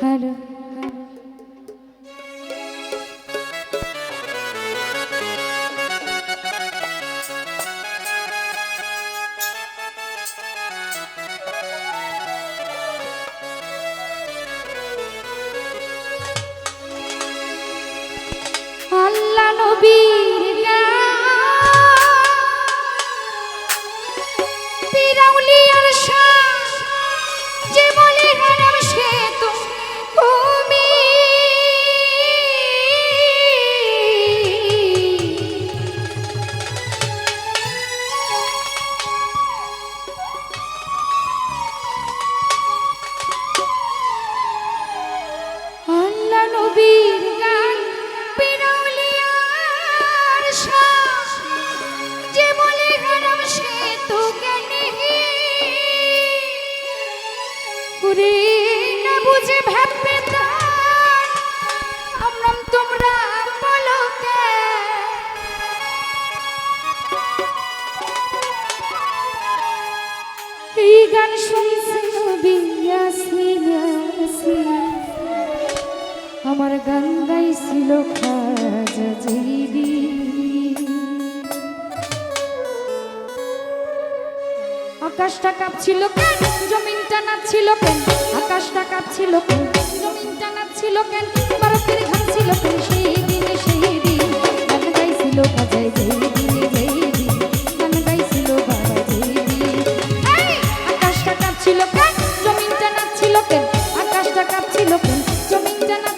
Hello. আল্লাহ নবীর না বুঝে ভাববে তার। তোমরা এই গান আমার গান গাইছিল খাজা জিবি আকাশটা কাঁপছিল কেন? জমিনটা নাচছিল কেন? আকাশটা কাঁপছিল কেন? জমিনটা নাচছিল কেন? বরফের ঘাম ছিল কেন? সেই দিনে, সেই দিন। গান গাইছিল বাজাই যেই দিনে যেই দিন গান গাইছিল বাবা যেই দিন আকাশটা কাঁপছিল কেন? জমিনটা নাচছিল কেন? আকাশটা কাঁপছিল কেন? জমিনটা নাচছিল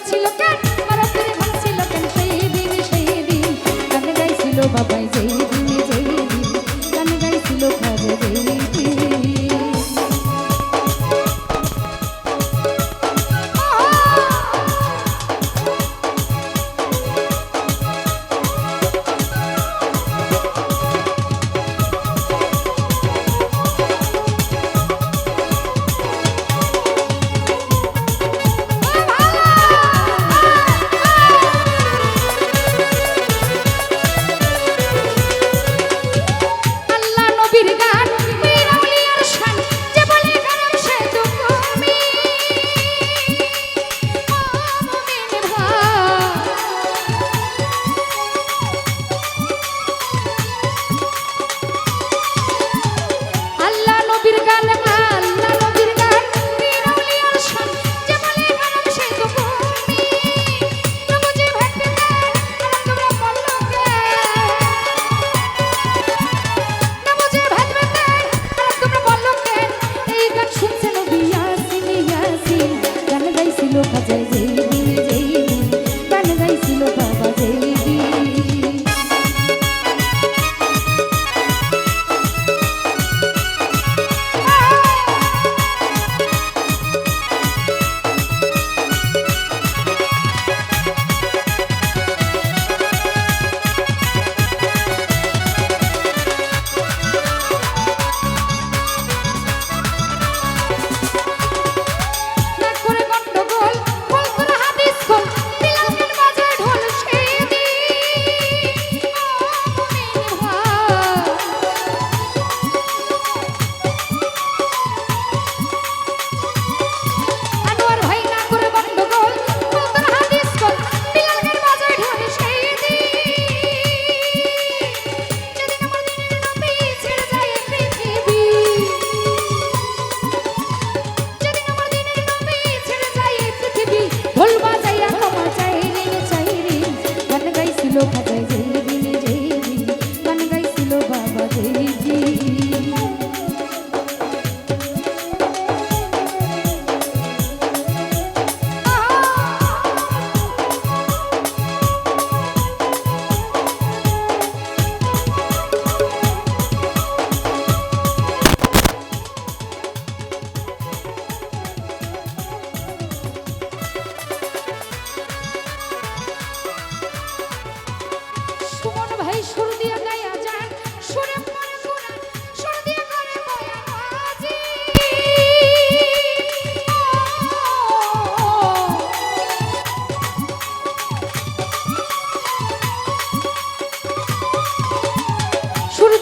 no problem.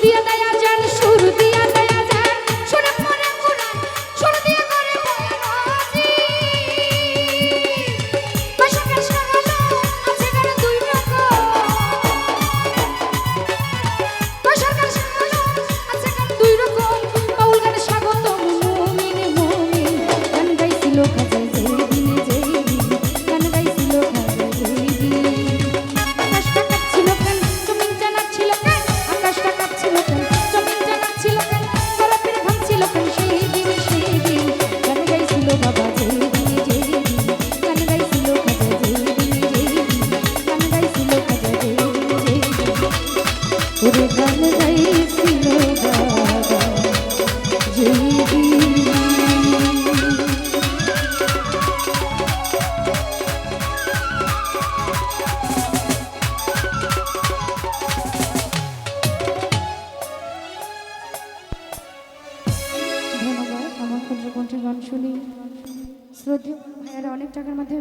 দিয়ে দেয় টাকার মধ্যে